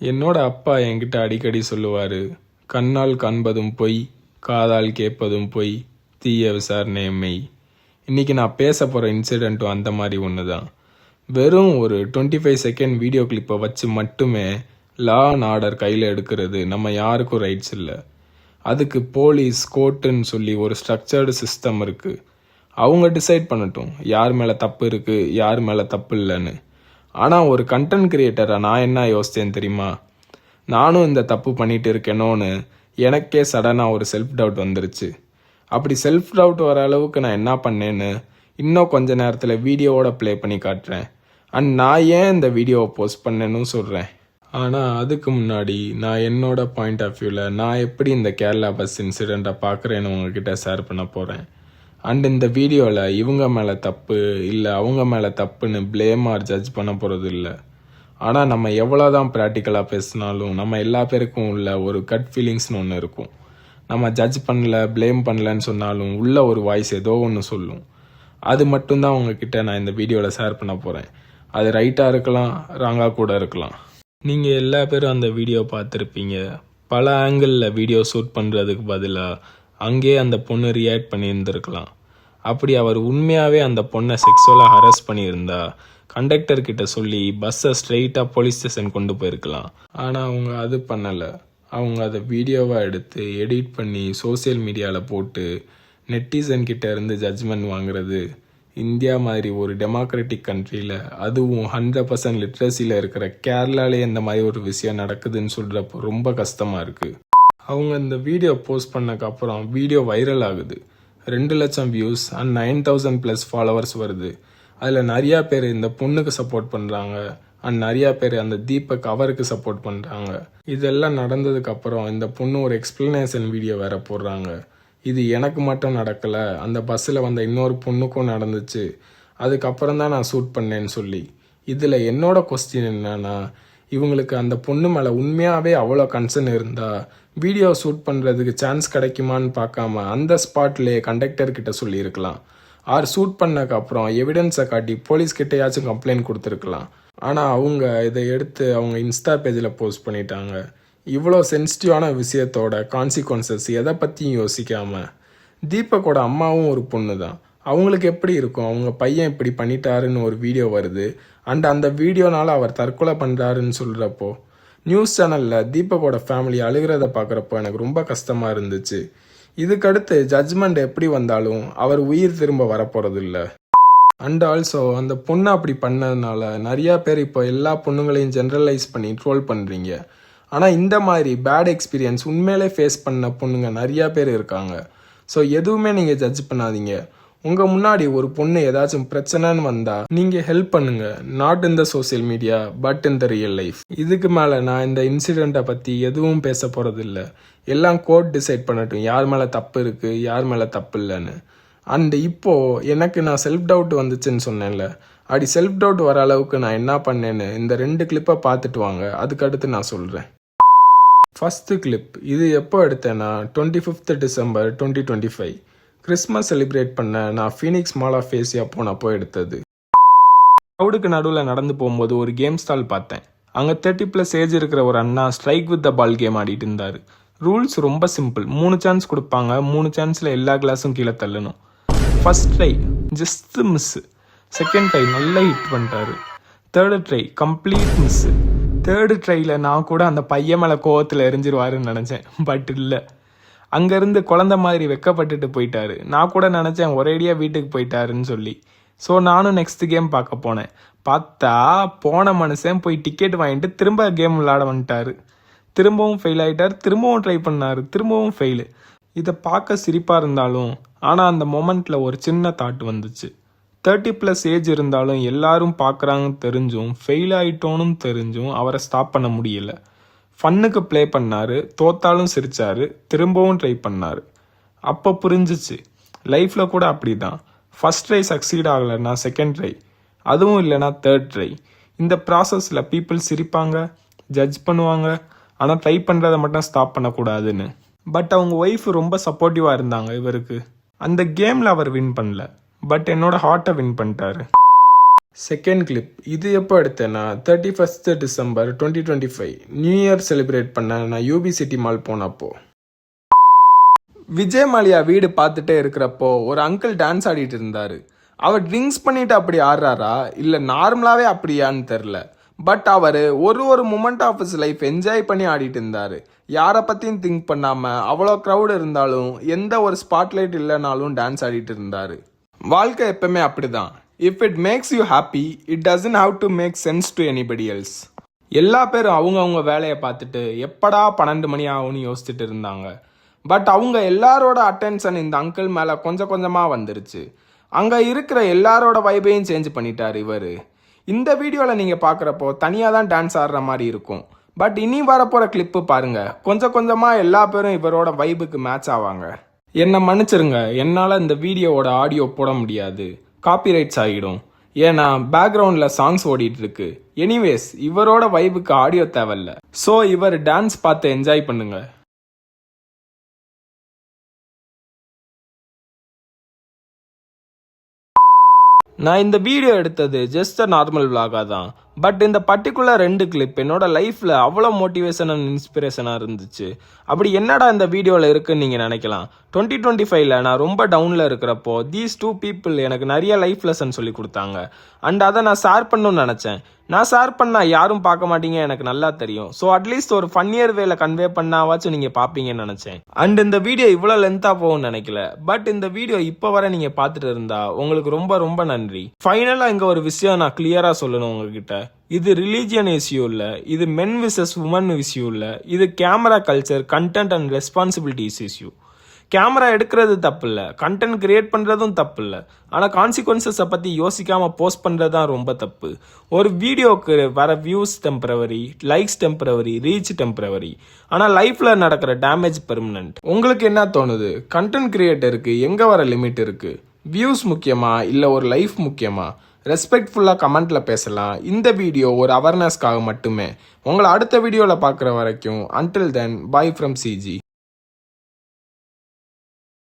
என்னோட அப்பா என்கிட்ட அடிக்கடி சொல்லுவார் கண்ணால் காண்பதும் பொய் காதால் கேட்பதும் பொய் தீய விசாரணை மெய். இன்றைக்கி நான் பேச போகிற இன்சிடெண்ட்டும் அந்த மாதிரி ஒன்று தான் வெறும் ஒரு டுவெண்ட்டி ஃபைவ் செகண்ட் வீடியோ கிளிப்பை வச்சு மட்டுமே லா அண்ட் ஆர்டர் கையில் எடுக்கிறது நம்ம யாருக்கும் ரைட்ஸ் இல்லை. அதுக்கு போலீஸ் கோர்ட்டுன்னு சொல்லி ஒரு ஸ்ட்ரக்சர்டு சிஸ்டம் இருக்குது அவங்க டிசைட் பண்ணட்டும் யார் மேலே தப்பு இருக்குது யார் மேலே தப்பு இல்லைன்னு. ஆனால் ஒரு கண்டென்ட் கிரியேட்டராக நான் என்ன யோசித்தேன் தெரியுமா? நானும் இந்த தப்பு பண்ணிட்டு இருக்கேனோன்னு எனக்கே சடனாக ஒரு செல்ஃப் டவுட் வந்துருச்சு. அப்படி செல்ஃப் டவுட் வர அளவுக்கு நான் என்ன பண்ணேன்னு இன்னும் கொஞ்ச நேரத்தில் வீடியோவோட ப்ளே பண்ணி காட்டுறேன். அண்ட் நான் ஏன் இந்த வீடியோவை போஸ்ட் பண்ணேன்னு சொல்கிறேன் ஆனால் அதுக்கு முன்னாடி நான் என்னோட பாயிண்ட் ஆஃப் வியூவில் நான் எப்படி இந்த கேரளா பஸ் இன்சிடெண்ட்டை பார்க்குறேன்னு உங்ககிட்ட ஷேர் பண்ண போகிறேன் அண்ட் இந்த வீடியோவில் இவங்க மேலே தப்பு இல்லை அவங்க மேலே தப்புன்னு பிளேம் ஆர் ஜட்ஜ் பண்ண போகிறது இல்லை. ஆனால் நம்ம எவ்வளோ தான் ப்ராக்டிக்கலாக பேசினாலும் நம்ம எல்லா பேருக்கும் உள்ள ஒரு கட் ஃபீலிங்ஸ்னு ஒன்று இருக்கும். நம்ம ஜட்ஜ் பண்ணல ப்ளேம் பண்ணலன்னு சொன்னாலும் உள்ள ஒரு வாய்ஸ் ஏதோ ஒன்று சொல்லும். அது மட்டும்தான் உங்ககிட்ட நான் இந்த வீடியோவில் ஷேர் பண்ண போகிறேன் அது ரைட்டாக இருக்கலாம் ராங்காக கூட இருக்கலாம். நீங்கள் எல்லா பேரும் அந்த வீடியோ பார்த்துருப்பீங்க. பல ஆங்கிளில் வீடியோ ஷூட் பண்ணுறதுக்கு பதிலாக அங்கேயே அந்த பொண்ணு ரியாக்ட் பண்ணியிருந்துருக்கலாம். அப்படி அவர் உண்மையாகவே அந்த பொண்ணை செக்ஸுவலாக ஹரஸ் பண்ணியிருந்தா கண்டக்டர் கிட்ட சொல்லி பஸ்ஸை ஸ்ட்ரெயிட்டாக போலீஸ் ஸ்டேஷன் கொண்டு போயிருக்கலாம். ஆனால் அவங்க அது பண்ணலை. அவங்க அதை வீடியோவாக எடுத்து எடிட் பண்ணி சோஷியல் மீடியாவில் போட்டு நெட்டிசன் கிட்ட இருந்து ஜட்ஜ்மெண்ட் வாங்குறது இந்தியா மாதிரி ஒரு டெமோக்ராட்டிக் கண்ட்ரியில் அதுவும் ஹண்ட்ரட் பர்சன்ட் லிட்ரஸியில் இருக்கிற கேரளாலே இந்த மாதிரி ஒரு விஷயம் நடக்குதுன்னு சொல்கிறப்போ ரொம்ப கஷ்டமாக இருக்குது அவங்க இந்த வீடியோ போஸ்ட் பண்ணக்கப்புறம் வீடியோ வைரல் ஆகுது. ரெண்டு லட்சம் views and nine thousand plus followers வருது. அதில் நிறையா பேர் இந்த பொண்ணுக்கு சப்போர்ட் பண்ணுறாங்க அண்ட் நிறையா பேர் அந்த தீபக் அவருக்கு சப்போர்ட் பண்ணுறாங்க இதெல்லாம் நடந்ததுக்கப்புறம் இந்த பொண்ணு ஒரு எக்ஸ்பிளனேஷன் வீடியோ வேற போடுறாங்க. இது எனக்கு மட்டும் நடக்கலை. அந்த பஸ்ஸில் வந்த இன்னொரு பொண்ணுக்கும் நடந்துச்சு. அதுக்கப்புறம் தான் நான் ஷூட் பண்ணேன்னு சொல்லி. இதில் என்னோட கொஸ்டின் என்னன்னா இவங்களுக்கு அந்த பொண்ணு மேலே உண்மையாகவே அவ்வளோ கன்சர்ன் இருந்தா வீடியோ ஷூட் பண்ணுறதுக்கு சான்ஸ் கிடைக்குமான்னு பார்க்காம அந்த ஸ்பாட்லேயே கண்டக்டர்கிட்ட சொல்லியிருக்கலாம். ஆர் ஷூட் பண்ணக்கப்புறம் எவிடன்ஸை காட்டி போலீஸ்கிட்டையாச்சும் கம்ப்ளைண்ட் கொடுத்துருக்கலாம். ஆனால் அவங்க இதை எடுத்து அவங்க இன்ஸ்டா பேஜில் போஸ்ட் பண்ணிட்டாங்க. இவ்வளோ சென்சிட்டிவான விஷயத்தோட கான்சிக்வன்சஸ் எதை பற்றியும் யோசிக்காமல் தீபக்கோட அம்மாவும் ஒரு பொண்ணு தான் அவங்களுக்கு எப்படி இருக்கும்? அவங்க பையன் இப்படி பண்ணிட்டாருன்னு ஒரு வீடியோ வருது. அண்ட் அந்த வீடியோனால அவர் தற்கொலை பண்ணுறாருன்னு சொல்கிறப்போ நியூஸ் சேனலில் தீபக்கோட ஃபேமிலி அழுகிறத பார்க்குறப்போ எனக்கு ரொம்ப கஷ்டமாக இருந்துச்சு. இதுக்கடுத்து ஜட்ஜ்மெண்ட் எப்படி வந்தாலும் அவர் உயிர் திரும்ப வரப்போகிறது இல்லை அண்ட் ஆல்சோ அந்த பொண்ணு அப்படி பண்ணதுனால நிறையா பேர் இப்போ எல்லா பொண்ணுங்களையும் ஜென்ரலைஸ் பண்ணி ட்ரோல் பண்ணுறீங்க ஆனால் இந்த மாதிரி பேட் எக்ஸ்பீரியன்ஸ் உண்மையிலே ஃபேஸ் பண்ண பொண்ணுங்க நிறையா பேர் இருக்காங்க. ஸோ எதுவுமே நீங்கள் ஜட்ஜ் பண்ணாதீங்க. உங்கள் முன்னாடி ஒரு பொண்ணு ஏதாச்சும் பிரச்சனைன்னு வந்தால் நீங்கள் ஹெல்ப் பண்ணுங்க. Not in the social media but in the real life இதுக்கு மேலே நான் இந்த இன்சிடெண்ட்டை பற்றி எதுவும் பேச போகிறதில்ல எல்லாம் கோர்ட் டிசைட் பண்ணட்டும். யார் மேலே தப்பு இருக்குது யார் மேலே தப்பு இல்லைன்னு. அண்ட் இப்போ எனக்கு நான் செல்ஃப் டவுட் வந்துச்சுன்னு சொன்னேன்ல. அப்படி செல்ஃப் டவுட் வர அளவுக்கு நான் என்ன பண்ணேன்னு இந்த ரெண்டு கிளிப்பை பார்த்துட்டு வாங்க. அதுக்கடுத்து நான் சொல்கிறேன் ஃபஸ்ட்டு கிளிப் இது எப்போ எடுத்தேன்னா twenty fifth December twenty twenty five Christmas celebrate பண்ண நான் ஃபீனிக்ஸ் மால் ஆஃப் ஏசியா போனப்போ எடுத்தது. க்ரௌடுக்கு நடுவில் நடந்து போகும்போது ஒரு கேம் ஸ்டால் பார்த்தேன். அங்கே தேர்ட்டி ப்ளஸ் ஏஜ் இருக்கிற ஒரு அண்ணா strike with the ball game ஆடிட்டு இருந்தார். ரூல்ஸ் ரொம்ப சிம்பிள் மூணு சான்ஸ் கொடுப்பாங்க. மூணு சான்ஸில் எல்லா கிளாஸும் கீழே தள்ளணும். First try just miss second try நல்லா ஹிட் பண்ணிட்டாரு. Third try complete miss third ட்ரையில் நான் கூட அந்த பையன் மேலே கோவத்தில் எரிஞ்சிருவாருன்னு நினச்சேன். பட் இல்லை. அங்கேருந்து குழந்த மாதிரி வெக்கப்பட்டுட்டு போயிட்டாரு. நான் கூட நினச்சேன் ஒரேடியாக வீட்டுக்கு போயிட்டாருன்னு சொல்லி. ஸோ நானும் நெக்ஸ்ட் கேம் பார்க்க போனேன். பார்த்தா போன மனுஷன் போய் டிக்கெட் வாங்கிட்டு திரும்ப கேம் விளாட வந்துட்டாரு. திரும்பவும் ஃபெயில் ஆகிட்டார் திரும்பவும் ட்ரை பண்ணார் திரும்பவும் ஃபெயிலு இதை பார்க்க சிரிப்பாக இருந்தாலும் ஆனால் அந்த மொமெண்ட்டில் ஒரு சின்ன தாட் வந்துச்சு. தேர்ட்டி ப்ளஸ் ஏஜ் இருந்தாலும் எல்லாரும் பார்க்குறாங்கன்னு தெரிஞ்சும் ஃபெயில் ஆயிட்டோன்னு தெரிஞ்சும் அவரை ஸ்டாப் பண்ண முடியல. ஃபன்னுக்கு ப்ளே பண்ணார் தோத்தாலும் சிரித்தார் திரும்பவும் ட்ரை பண்ணார். அப்போ புரிஞ்சிச்சு. லைஃப்பில் கூட அப்படி தான் ஃபஸ்ட் ட்ரை சக்சீட் ஆகலைன்னா செகண்ட் ட்ரை அதுவும் இல்லைனா தேர்ட் ட்ரை இந்த ப்ராசஸில் பீப்புள் சிரிப்பாங்க ஜட்ஜ் பண்ணுவாங்க. ஆனால் ட்ரை பண்ணுறதை மட்டும் ஸ்டாப் பண்ணக்கூடாதுன்னு. பட் அவங்க ஒய்ஃப் ரொம்ப சப்போர்ட்டிவாக இருந்தாங்க இவருக்கு. அந்த கேமில் அவர் வின் பண்ணல. பட் என்னோட ஹார்ட்டை வின் பண்ணிட்டாரு. செகண்ட் கிளிப் இது எப்போ எடுத்தேன்னா thirty first December twenty twenty five new year celebrate பண்ண நான் யூபி சிட்டி மால் போனப்போ. விஜய் மாலியா வீடு பார்த்துட்டே இருக்கிறப்போ ஒரு அங்கிள் டான்ஸ் ஆடிட்டு இருந்தார். அவர் ட்ரிங்க்ஸ் பண்ணிட்டு அப்படி ஆடுறாரா? இல்லை நார்மலாகவே அப்படியான்னு தெரில பட் அவர் ஒரு ஒரு moment of his life enjoy பண்ணி ஆடிட்டு இருந்தார். யாரை பற்றியும் திங்க் பண்ணாமல் அவ்வளோ க்ரௌடு இருந்தாலும் எந்த ஒரு ஸ்பாட்லைட் இல்லைனாலும் டான்ஸ் ஆடிட்டு இருந்தார். வாழ்க்கை எப்பவுமே அப்படிதான். If it makes you happy it doesn't have to make sense to anybody else எல்லா பேரும் அவங்கவுங்க வேலையை பார்த்துட்டு எப்படா பன்னெண்டு மணி ஆகும்னு யோசிச்சுட்டு இருந்தாங்க. பட் அவங்க எல்லாரோட அட்டென்ஷன் இந்த அங்கிள் மேலே கொஞ்சம் கொஞ்சமாக வந்துருச்சு. அங்கே இருக்கிற எல்லாரோட வைபையும் சேஞ்ச் பண்ணிட்டார் இவர். இந்த வீடியோவில் நீங்கள் பார்க்குறப்போ தனியாக தான் டான்ஸ் ஆடுற மாதிரி இருக்கும். பட் இனி வரப்போகிற கிளிப்பு பாருங்கள் கொஞ்சம் கொஞ்சமாக எல்லா பேரும் இவரோட வைபுக்கு மேட்ச் ஆவாங்க. என்னை மன்னிச்சிருங்க. என்னால் இந்த வீடியோவோட ஆடியோ போட முடியாது. காப்பிரைட்ஸ் ஆகிடும். ஏன்னா பேக்ரவுண்டில் சாங்ஸ் ஓடிட்டு இருக்கு எனிவேஸ் இவரோட வைபுக்கு ஆடியோ தேவையில்ல. ஸோ இவர் டான்ஸ் பார்த்து என்ஜாய் பண்ணுங்க. நான் இந்த வீடியோ எடுத்தது ஜஸ்ட் நார்மல் vlog-ஆ தான். பட் இந்த பர்டிகுலர் ரெண்டு கிளிப் என்னோட லைஃப்பில் அவ்வளோ மோட்டிவேஷன் அண்ட் இன்ஸ்பிரேஷனாக இருந்துச்சு. அப்படி என்னடா இந்த வீடியோவில் இருக்குன்னு நீங்கள் நினைக்கலாம். டுவெண்ட்டி டுவெண்ட்டி ஃபைவ்ல நான் ரொம்ப டவுனில் இருக்கிறப்போ தீஸ் டூ பீப்புள் எனக்கு நிறைய லைஃப் லெசன் சொல்லி கொடுத்தாங்க. அண்ட் அதை நான் ஷேர் பண்ணணும்னு நினச்சேன். நான் ஷேர் பண்ணால் யாரும் பார்க்க மாட்டீங்க எனக்கு நல்லா தெரியும். ஸோ அட்லீஸ்ட் ஒரு ஃபன்னியர் வேல கன்வே பண்ணாவாச்சும் நீங்கள் பார்ப்பீங்கன்னு நினச்சேன். அண்ட் இந்த வீடியோ இவ்வளோ லென்த்தாக போகும்னு நினைக்கல. பட் இந்த வீடியோ இப்போ வரை நீங்கள் பார்த்துட்டு இருந்தா உங்களுக்கு ரொம்ப ரொம்ப நன்றி. ஃபைனலாக இங்கே ஒரு விஷயம் நான் கிளியராக சொல்லணும் உங்ககிட்ட. இது ரிலீஜியன் இஷ்யூ இல்லை இது மென் விசஸ் உமன் இஷ்யூ இல்லை இது camera culture content and responsibilities issue camera எடுக்கிறது தப்பு இல்லை கண்டென்ட் கிரியேட் பண்ணுறதும் தப்பு இல்லை. ஆனால் கான்சிக்வன்சஸை பற்றி யோசிக்காமல் போஸ்ட் பண்ணுறது தான் ரொம்ப தப்பு. ஒரு வீடியோவுக்கு வர views temporary likes temporary reach temporary ஆனால் லைஃப்பில் நடக்கிற டேமேஜ் பெர்மனன்ட் உங்களுக்கு என்ன தோணுது? கண்டென்ட் கிரியேட்டருக்கு எங்கே வர லிமிட் இருக்குது வியூஸ் முக்கியமா இல்லை ஒரு லைஃப் முக்கியமா? ரெஸ்பெக்ட்ஃபுல்லாக கமெண்ட்டில் பேசலாம். இந்த வீடியோ ஒரு அவேர்னஸ்க்காக மட்டுமே. உங்களை அடுத்த வீடியோவில் பார்க்குற வரைக்கும் until then bye from CG